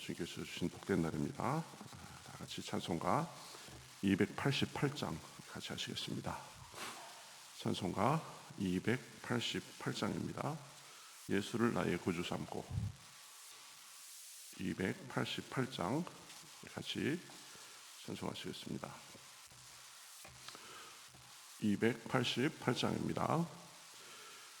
주님께서 주신 복된 날입니다. 다 같이 찬송가 288장 같이 하시겠습니다. 찬송가 288장입니다. 예수를 나의 구주 삼고 288장 같이 찬송하시겠습니다. 288장입니다.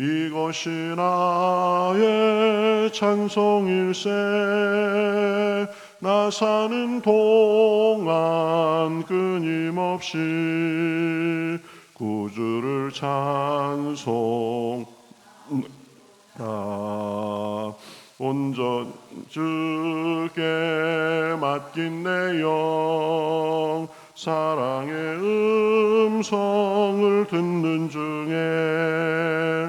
이것이 나의 찬송일세. 나 사는 동안 끊임없이 구주를 찬송 아, 온전 주께 맡긴 내 영 사랑의 음성을 듣는 중에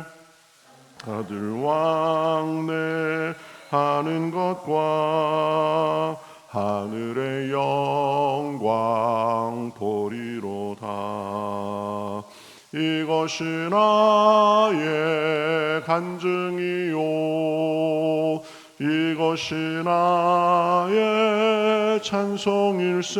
아들 왕래 하는 것과 하늘의 영광 보리로다. 이것이 나의 간증이요. 이것이 나의 찬송일세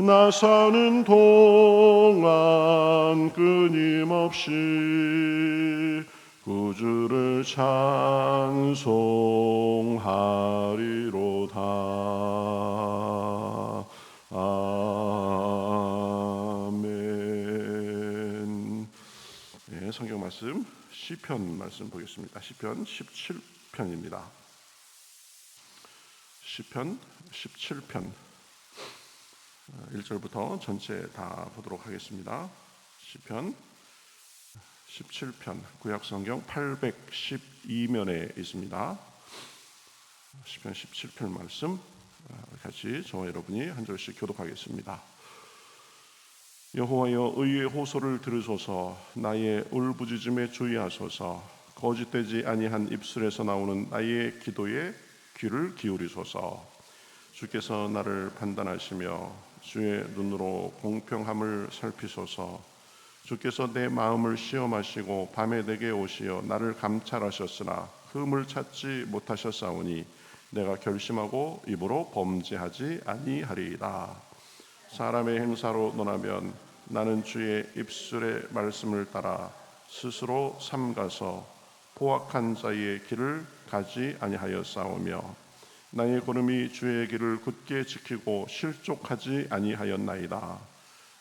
나 사는 동안 끊임없이 구주를 찬송하리로다. 아멘. 네, 성경 말씀 시편 말씀 보겠습니다. 시편 17편입니다. 시편 17편 1절부터 전체 다 보도록 하겠습니다. 시편 17편 구약 성경 812면에 있습니다. 시편 17편 말씀 같이 저와 여러분이 한 절씩 교독하겠습니다. 여호와여 의의 호소를 들으소서 나의 울부짖음에 주의하소서 거짓되지 아니한 입술에서 나오는 나의 기도에 귀를 기울이소서 주께서 나를 판단하시며 주의 눈으로 공평함을 살피소서. 주께서 내 마음을 시험하시고 밤에 내게 오시어 나를 감찰하셨으나 흠을 찾지 못하셨사오니 내가 결심하고 입으로 범죄하지 아니하리이다. 사람의 행사로 논하면 나는 주의 입술의 말씀을 따라 스스로 삼가서 포악한 자의 길을 가지 아니하였사오며 나의 걸음이 주의 길을 굳게 지키고 실족하지 아니하였나이다.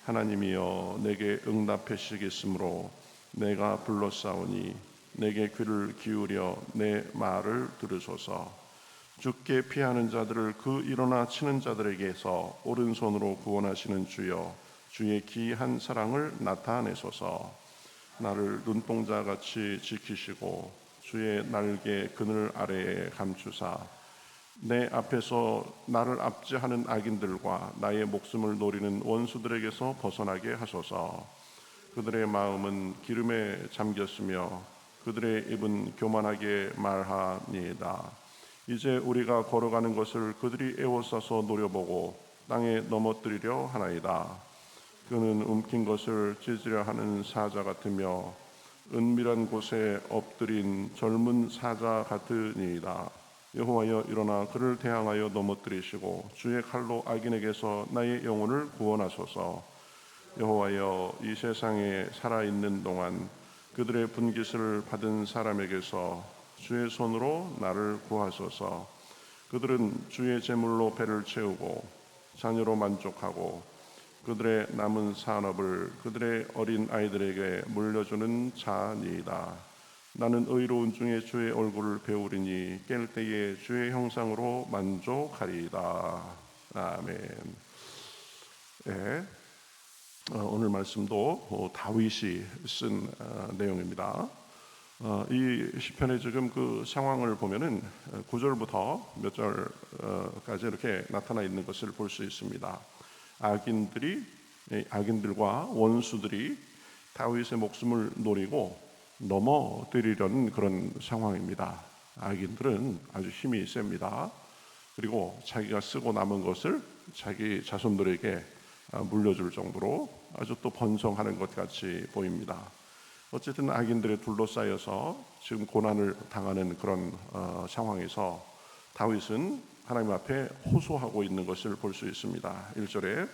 하나님이여 내게 응답하시겠으므로 내가 불렀사오니 내게 귀를 기울여 내 말을 들으소서. 죽게 피하는 자들을 그 일어나 치는 자들에게서 오른손으로 구원하시는 주여 주의 기한 사랑을 나타내소서. 나를 눈동자 같이 지키시고 주의 날개 그늘 아래에 감추사 내 앞에서 나를 압제하는 악인들과 나의 목숨을 노리는 원수들에게서 벗어나게 하소서. 그들의 마음은 기름에 잠겼으며 그들의 입은 교만하게 말하니이다. 이제 우리가 걸어가는 것을 그들이 애워싸서 노려보고 땅에 넘어뜨리려 하나이다. 그는 움킨 것을 찢으려 하는 사자 같으며 은밀한 곳에 엎드린 젊은 사자 같으니이다. 여호와여 일어나 그를 대항하여 넘어뜨리시고 주의 칼로 악인에게서 나의 영혼을 구원하소서. 여호와여 이 세상에 살아 있는 동안 그들의 분깃을 받은 사람에게서 주의 손으로 나를 구하소서. 그들은 주의 제물로 배를 채우고 자녀로 만족하고 그들의 남은 산업을 그들의 어린 아이들에게 물려주는 자니이다. 나는 의로운 중에 주의 얼굴을 배우리니 깰 때에 주의 형상으로 만족하리이다. 아멘. 네. 어, 오늘 말씀도 어, 다윗이 쓴 어, 내용입니다. 어, 이 시편의 지금 그 상황을 보면은 9절부터 몇 절까지 이렇게 나타나 있는 것을 볼 수 있습니다. 악인들이 예, 악인들과 원수들이 다윗의 목숨을 노리고 넘어뜨리려는 그런 상황입니다. 악인들은 아주 힘이 셉니다. 그리고 자기가 쓰고 남은 것을 자기 자손들에게 아, 물려줄 정도로 아주 또 번성하는 것 같이 보입니다. 어쨌든 악인들에 둘러싸여서 지금 고난을 당하는 그런 어, 상황에서 다윗은 하나님 앞에 호소하고 있는 것을 볼 수 있습니다. 1절에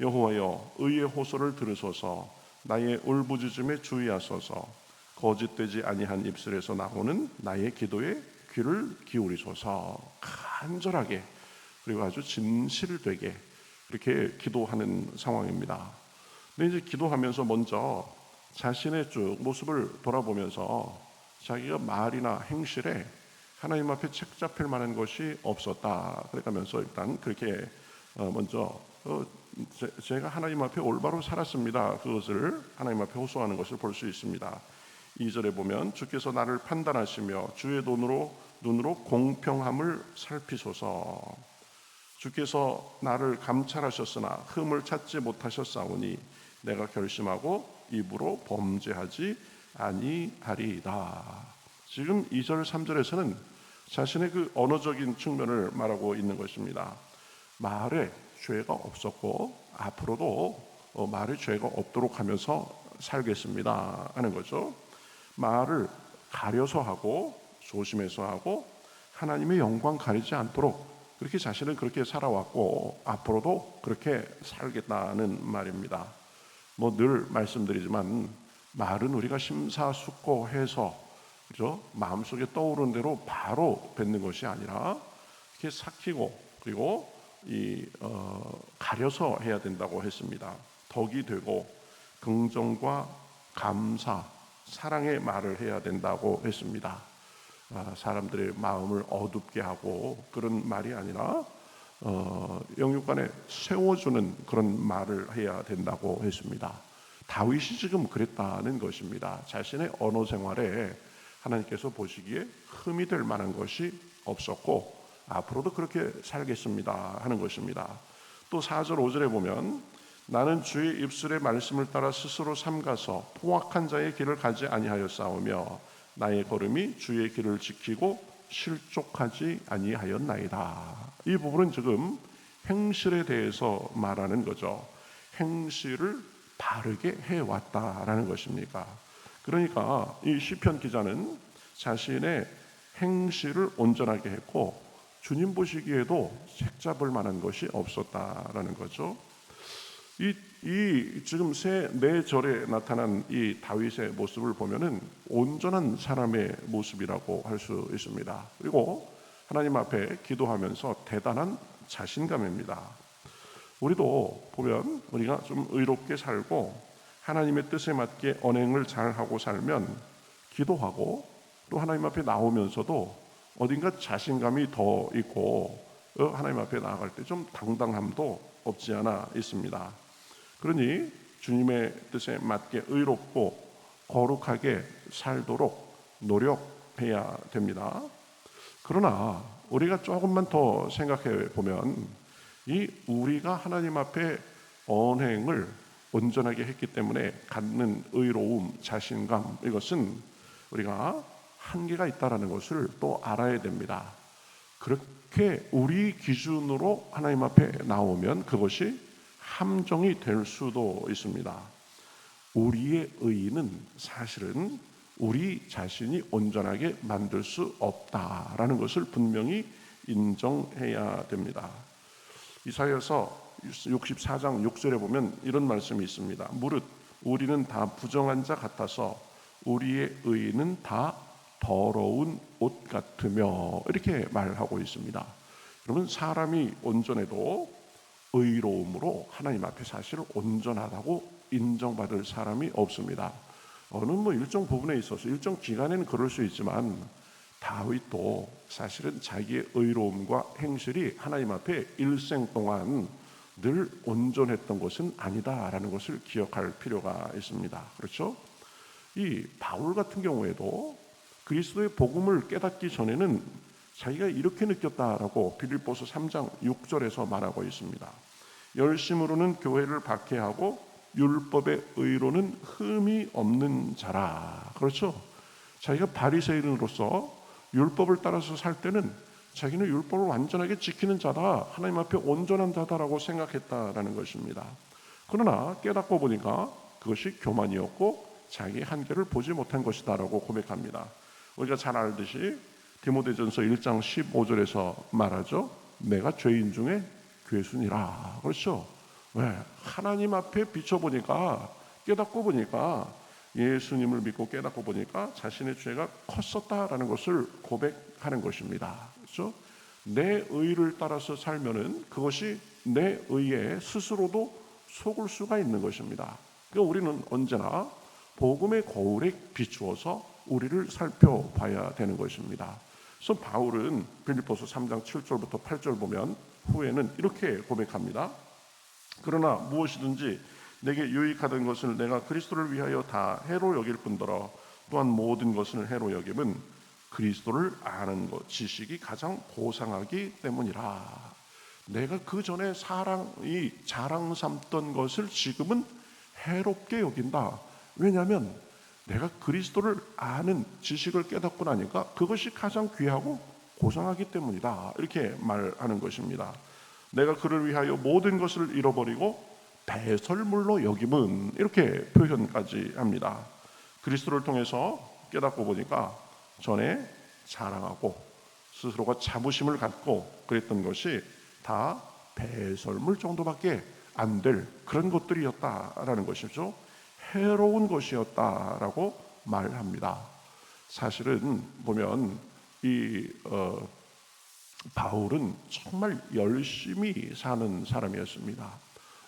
여호와여 의의 호소를 들으소서 나의 울부짖음에 주의하소서 거짓되지 아니한 입술에서 나오는 나의 기도에 귀를 기울이소서 간절하게 그리고 아주 진실되게 이렇게 기도하는 상황입니다. 근데 이제 기도하면서 먼저 자신의 쭉 모습을 돌아보면서 자기가 말이나 행실에 하나님 앞에 책 잡힐 만한 것이 없었다. 그러면서 일단 그렇게 어, 먼저 어, 제가 하나님 앞에 올바로 살았습니다. 그것을 하나님 앞에 호소하는 것을 볼 수 있습니다. 2절에 보면 주께서 나를 판단하시며 주의 돈으로 눈으로 공평함을 살피소서. 주께서 나를 감찰하셨으나 흠을 찾지 못하셨사오니 내가 결심하고 입으로 범죄하지 아니하리이다. 지금 2절 3절에서는 자신의 그 언어적인 측면을 말하고 있는 것입니다. 말에 죄가 없었고 앞으로도 어, 말에 죄가 없도록 하면서 살겠습니다 하는 거죠. 말을 가려서 하고 조심해서 하고 하나님의 영광 가리지 않도록 그렇게 자신은 그렇게 살아왔고 앞으로도 그렇게 살겠다는 말입니다. 뭐 늘 말씀드리지만 말은 우리가 심사숙고해서 그죠 마음속에 떠오르는 대로 바로 뱉는 것이 아니라 이렇게 삭히고 그리고 이 어, 가려서 해야 된다고 했습니다. 덕이 되고 긍정과 감사, 사랑의 말을 해야 된다고 했습니다. 아, 사람들의 마음을 어둡게 하고 그런 말이 아니라 어, 영육간에 세워주는 그런 말을 해야 된다고 했습니다. 다윗이 지금 그랬다는 것입니다. 자신의 언어 생활에 하나님께서 보시기에 흠이 될 만한 것이 없었고 앞으로도 그렇게 살겠습니다 하는 것입니다. 또 4절 5절에 보면 나는 주의 입술의 말씀을 따라 스스로 삼가서 포악한 자의 길을 가지 아니하였사오며 나의 걸음이 주의 길을 지키고 실족하지 아니하였나이다. 이 부분은 지금 행실에 대해서 말하는 거죠. 행실을 바르게 해왔다라는 것입니까? 그러니까 이 시편 기자는 자신의 행실을 온전하게 했고 주님 보시기에도 책잡을 만한 것이 없었다라는 거죠. 이, 이 지금 세네 절에 나타난 이 다윗의 모습을 보면은 온전한 사람의 모습이라고 할 수 있습니다. 그리고 하나님 앞에 기도하면서 대단한 자신감입니다. 우리도 보면 우리가 좀 의롭게 살고 하나님의 뜻에 맞게 언행을 잘 하고 살면 기도하고 또 하나님 앞에 나오면서도 어딘가 자신감이 더 있고 어, 하나님 앞에 나아갈 때 좀 당당함도 없지 않아 있습니다. 그러니 주님의 뜻에 맞게 의롭고 거룩하게 살도록 노력해야 됩니다. 그러나 우리가 조금만 더 생각해 보면 이 우리가 하나님 앞에 언행을 온전하게 했기 때문에 갖는 의로움, 자신감 이것은 우리가 한계가 있다라는 것을 또 알아야 됩니다. 그렇게 우리 기준으로 하나님 앞에 나오면 그것이 함정이 될 수도 있습니다. 우리의 의는 사실은 우리 자신이 온전하게 만들 수 없다라는 것을 분명히 인정해야 됩니다. 이사야서 64장 6절에 보면 이런 말씀이 있습니다. 무릇 우리는 다 부정한 자 같아서 우리의 의는 다 더러운 옷 같으며 이렇게 말하고 있습니다. 그러면 사람이 온전해도 의로움으로 하나님 앞에 사실 온전하다고 인정받을 사람이 없습니다. 어느 뭐 일정 부분에 있어서 일정 기간에는 그럴 수 있지만 다윗도 사실은 자기의 의로움과 행실이 하나님 앞에 일생 동안 늘 온전했던 것은 아니다라는 것을 기억할 필요가 있습니다. 그렇죠? 이 바울 같은 경우에도 그리스도의 복음을 깨닫기 전에는 자기가 이렇게 느꼈다라고 빌립보서 3장 6절에서 말하고 있습니다. 열심으로는 교회를 박해하고 율법의 의로는 흠이 없는 자라. 그렇죠? 자기가 바리새인으로서 율법을 따라서 살 때는 자기는 율법을 완전하게 지키는 자다. 하나님 앞에 온전한 자다라고 생각했다라는 것입니다. 그러나 깨닫고 보니까 그것이 교만이었고 자기 한계를 보지 못한 것이다라고 고백합니다. 우리가 잘 알듯이 디모데전서 1장 15절에서 말하죠. 내가 죄인 중에 괴순이라. 그렇죠? 왜? 하나님 앞에 비춰보니까 깨닫고 보니까 예수님을 믿고 깨닫고 보니까 자신의 죄가 컸었다라는 것을 고백하는 것입니다. 그렇죠? 내 의를 따라서 살면은 그것이 내 의에 스스로도 속을 수가 있는 것입니다. 그러니까 우리는 언제나 복음의 거울에 비추어서 우리를 살펴봐야 되는 것입니다. 그래서 바울은 빌립보서 3장 7절부터 8절 보면 후에는 이렇게 고백합니다. 그러나 무엇이든지 내게 유익하던 것을 내가 그리스도를 위하여 다 해로 여길 뿐더러 또한 모든 것을 해로 여김은 그리스도를 아는 것 지식이 가장 고상하기 때문이라. 내가 그 전에 사랑이 자랑 삼던 것을 지금은 해롭게 여긴다. 왜냐하면 내가 그리스도를 아는 지식을 깨닫고 나니까 그것이 가장 귀하고 고상하기 때문이다. 이렇게 말하는 것입니다. 내가 그를 위하여 모든 것을 잃어버리고 배설물로 여김은 이렇게 표현까지 합니다. 그리스도를 통해서 깨닫고 보니까 전에 자랑하고 스스로가 자부심을 갖고 그랬던 것이 다 배설물 정도밖에 안 될 그런 것들이었다라는 것이죠. 해로운 것이었다라고 말합니다. 사실은 보면 이 어, 바울은 정말 열심히 사는 사람이었습니다.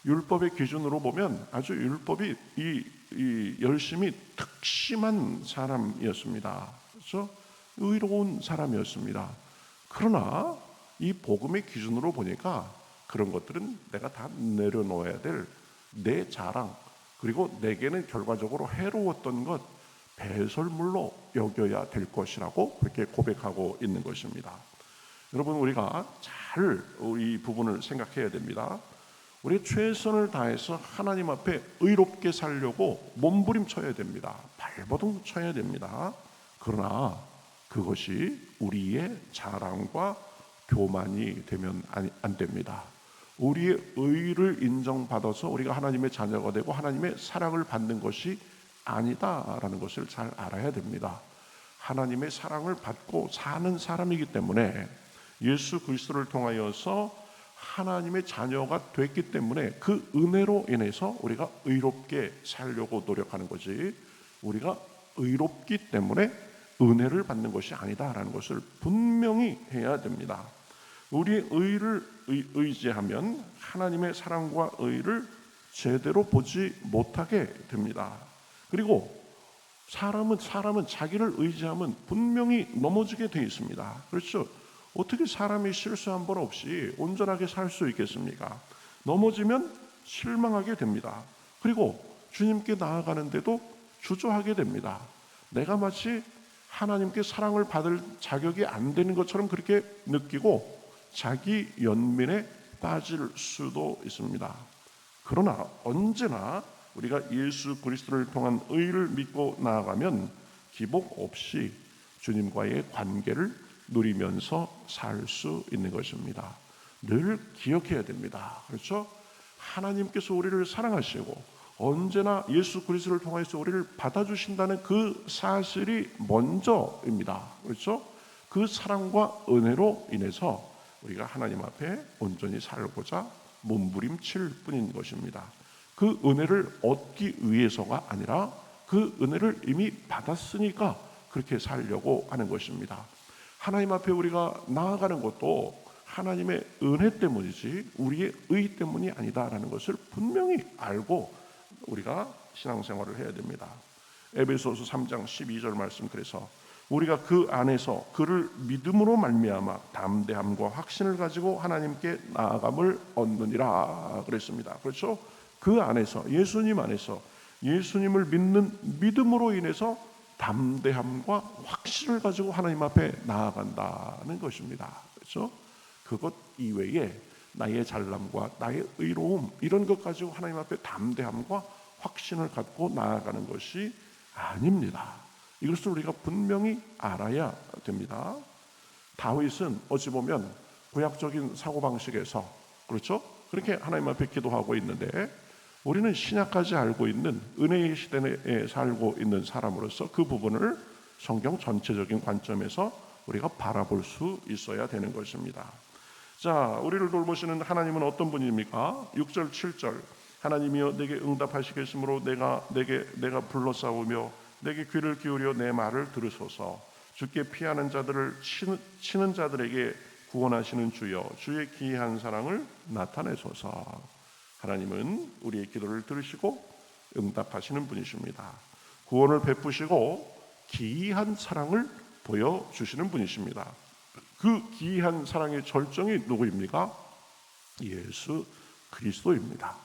율법의 기준으로 보면 아주 율법이 이, 이 열심히 특심한 사람이었습니다. 그래서 의로운 사람이었습니다. 그러나 이 복음의 기준으로 보니까 그런 것들은 내가 다 내려놓아야 될 내 자랑 그리고 내게는 결과적으로 해로웠던 것 배설물로 여겨야 될 것이라고 그렇게 고백하고 있는 것입니다. 여러분 우리가 잘 이 부분을 생각해야 됩니다. 우리 최선을 다해서 하나님 앞에 의롭게 살려고 몸부림쳐야 됩니다. 발버둥 쳐야 됩니다. 그러나 그것이 우리의 자랑과 교만이 되면 안 됩니다. 우리의 의를 인정받아서 우리가 하나님의 자녀가 되고 하나님의 사랑을 받는 것이 아니다라는 것을 잘 알아야 됩니다. 하나님의 사랑을 받고 사는 사람이기 때문에 예수 그리스도를 통하여서 하나님의 자녀가 됐기 때문에 그 은혜로 인해서 우리가 의롭게 살려고 노력하는 거지 우리가 의롭기 때문에 은혜를 받는 것이 아니다라는 것을 분명히 해야 됩니다. 우리의 의를 의지하면 하나님의 사랑과 의를 제대로 보지 못하게 됩니다. 그리고 사람은 사람은 자기를 의지하면 분명히 넘어지게 되어 있습니다. 그렇죠? 어떻게 사람이 실수 한 번 없이 온전하게 살 수 있겠습니까? 넘어지면 실망하게 됩니다. 그리고 주님께 나아가는데도 주저하게 됩니다. 내가 마치 하나님께 사랑을 받을 자격이 안 되는 것처럼 그렇게 느끼고 자기 연민에 빠질 수도 있습니다. 그러나 언제나 우리가 예수 그리스도를 통한 의를 믿고 나아가면 기복 없이 주님과의 관계를 누리면서 살 수 있는 것입니다. 늘 기억해야 됩니다. 그렇죠? 하나님께서 우리를 사랑하시고 언제나 예수 그리스도를 통해서 우리를 받아주신다는 그 사실이 먼저입니다. 그렇죠? 그 사랑과 은혜로 인해서 우리가 하나님 앞에 온전히 살고자 몸부림칠 뿐인 것입니다. 그 은혜를 얻기 위해서가 아니라 그 은혜를 이미 받았으니까 그렇게 살려고 하는 것입니다. 하나님 앞에 우리가 나아가는 것도 하나님의 은혜 때문이지 우리의 의 때문이 아니다라는 것을 분명히 알고 우리가 신앙생활을 해야 됩니다. 에베소서 3장 12절 말씀 그래서 우리가 그 안에서 그를 믿음으로 말미암아 담대함과 확신을 가지고 하나님께 나아감을 얻느니라 그랬습니다. 그렇죠? 그 안에서 예수님 안에서 예수님을 믿는 믿음으로 인해서 담대함과 확신을 가지고 하나님 앞에 나아간다는 것입니다. 그렇죠? 그것 이외에 나의 잘남과 나의 의로움 이런 것 가지고 하나님 앞에 담대함과 확신을 갖고 나아가는 것이 아닙니다. 이것을 우리가 분명히 알아야 됩니다. 다윗은 어찌 보면 구약적인 사고 방식에서 그렇죠? 그렇게 하나님 앞에 기도하고 있는데 우리는 신약까지 알고 있는 은혜의 시대에 살고 있는 사람으로서 그 부분을 성경 전체적인 관점에서 우리가 바라볼 수 있어야 되는 것입니다. 자, 우리를 돌보시는 하나님은 어떤 분입니까? 6절, 7절. 하나님이여 내게 응답하시겠으므로 내가 내게 내가 불러 싸우며 내게 귀를 기울여 내 말을 들으소서. 주께 피하는 자들을 치는, 치는 자들에게 구원하시는 주여 주의 기이한 사랑을 나타내소서. 하나님은 우리의 기도를 들으시고 응답하시는 분이십니다. 구원을 베푸시고 기이한 사랑을 보여 주시는 분이십니다. 그 기이한 사랑의 절정이 누구입니까? 예수 그리스도입니다.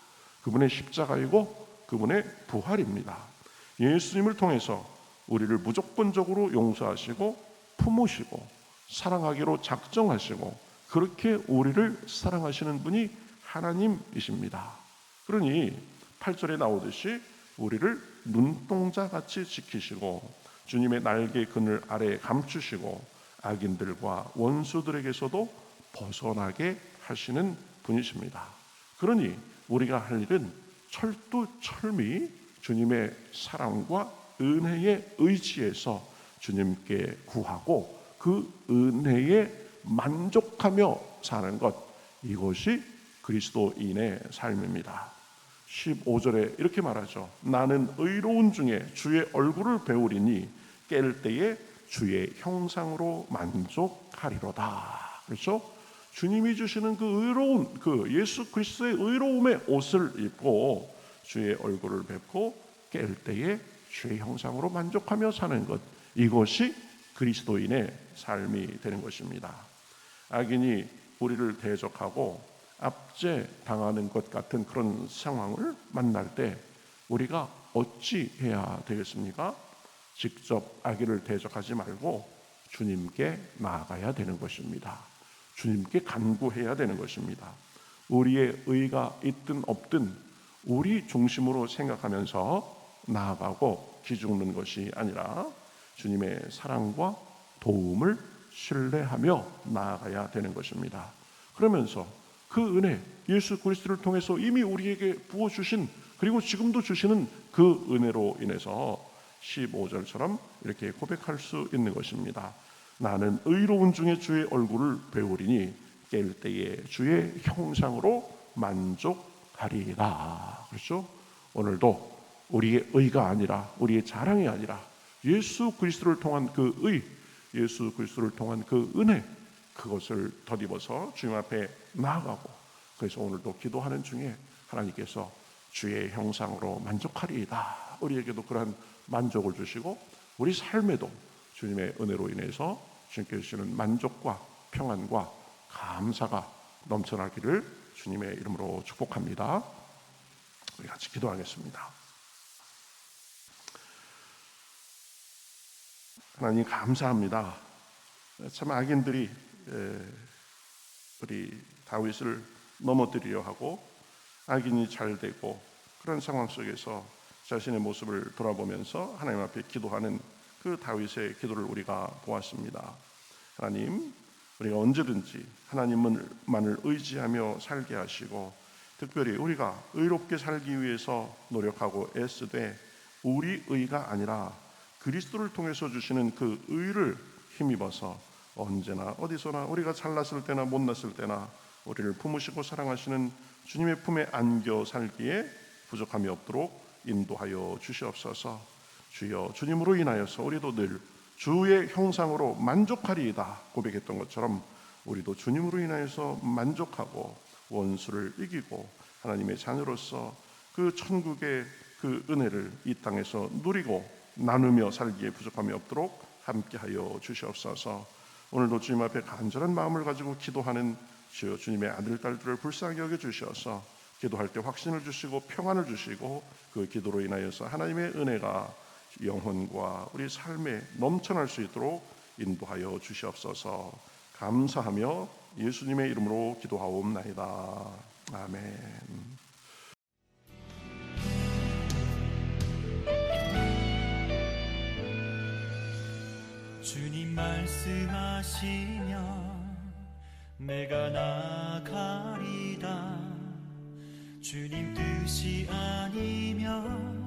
그분의 십자가이고 그분의 부활입니다. 예수님을 통해서 우리를 무조건적으로 용서하시고 품으시고 사랑하기로 작정하시고 그렇게 우리를 사랑하시는 분이 하나님이십니다. 그러니 8절에 나오듯이 우리를 눈동자 같이 지키시고 주님의 날개 그늘 아래에 감추시고 악인들과 원수들에게서도 벗어나게 하시는 분이십니다. 그러니 우리가 할 일은 철두철미 주님의 사랑과 은혜의 의지에서 주님께 구하고 그 은혜에 만족하며 사는 것 이것이 그리스도인의 삶입니다. 15절에 이렇게 말하죠. 나는 의로운 중에 주의 얼굴을 배우리니 깰 때에 주의 형상으로 만족하리로다. 그렇죠? 주님이 주시는 그 의로운 그 예수 그리스도의 의로움의 옷을 입고 주의 얼굴을 뵙고 깰 때에 주의 형상으로 만족하며 사는 것 이것이 그리스도인의 삶이 되는 것입니다. 악인이 우리를 대적하고 압제 당하는 것 같은 그런 상황을 만날 때 우리가 어찌 해야 되겠습니까? 직접 악인을 대적하지 말고 주님께 나아가야 되는 것입니다. 주님께 간구해야 되는 것입니다. 우리의 의가 있든 없든 우리 중심으로 생각하면서 나아가고 기죽는 것이 아니라 주님의 사랑과 도움을 신뢰하며 나아가야 되는 것입니다. 그러면서 그 은혜 예수 그리스도를 통해서 이미 우리에게 부어 주신 그리고 지금도 주시는 그 은혜로 인해서 15절처럼 이렇게 고백할 수 있는 것입니다. 나는 의로운 중에 주의 얼굴을 배우리니 깰 때에 주의 형상으로 만족 하리라. 그렇죠? 오늘도 우리의 의가 아니라 우리의 자랑이 아니라 예수 그리스도를 통한 그 의, 예수 그리스도를 통한 그 은혜 그것을 덧입어서 주님 앞에 나아가고 그래서 오늘도 기도하는 중에 하나님께서 주의 형상으로 만족하리이다. 우리에게도 그러한 만족을 주시고 우리 삶에도 주님의 은혜로 인해서 주님께 주시는 만족과 평안과 감사가 넘쳐나기를 주님의 이름으로 축복합니다. 우리 같이 기도하겠습니다. 하나님 감사합니다. 참 악인들이 우리 다윗을 넘어뜨리려 하고 악인이 잘 되고 그런 상황 속에서 자신의 모습을 돌아보면서 하나님 앞에 기도하는 그 다윗의 기도를 우리가 보았습니다. 하나님, 우리가 언제든지 하나님만을 의지하며 살게 하시고 특별히 우리가 의롭게 살기 위해서 노력하고 애쓰되 우리 의가 아니라 그리스도를 통해서 주시는 그 의를 힘입어서 언제나 어디서나 우리가 잘났을 때나 못났을 때나 우리를 품으시고 사랑하시는 주님의 품에 안겨 살기에 부족함이 없도록 인도하여 주시옵소서. 주여 주님으로 인하여서 우리도 늘 주의 형상으로 만족하리이다 고백했던 것처럼 우리도 주님으로 인하여서 만족하고 원수를 이기고 하나님의 자녀로서 그 천국의 그 은혜를 이 땅에서 누리고 나누며 살기에 부족함이 없도록 함께하여 주시옵소서. 오늘도 주님 앞에 간절한 마음을 가지고 기도하는 주여 주님의 아들 딸들을 불쌍히 여겨 주셔서 기도할 때 확신을 주시고 평안을 주시고 그 기도로 인하여서 하나님의 은혜가 영혼과 우리 삶에 넘쳐날 수 있도록 인도하여 주시옵소서. 감사하며 예수님의 이름으로 기도하옵나이다. 아멘. 주님 말씀하시면 내가 나가리다 주님 뜻이 아니면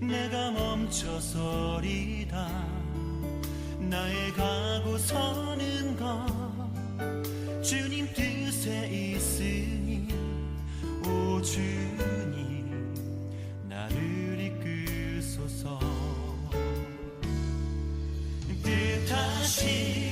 내가 멈춰서리다. 나의 가고 서는 것. 주님 뜻에 있으니 오 주님 나를 이끄소서. 뜻하신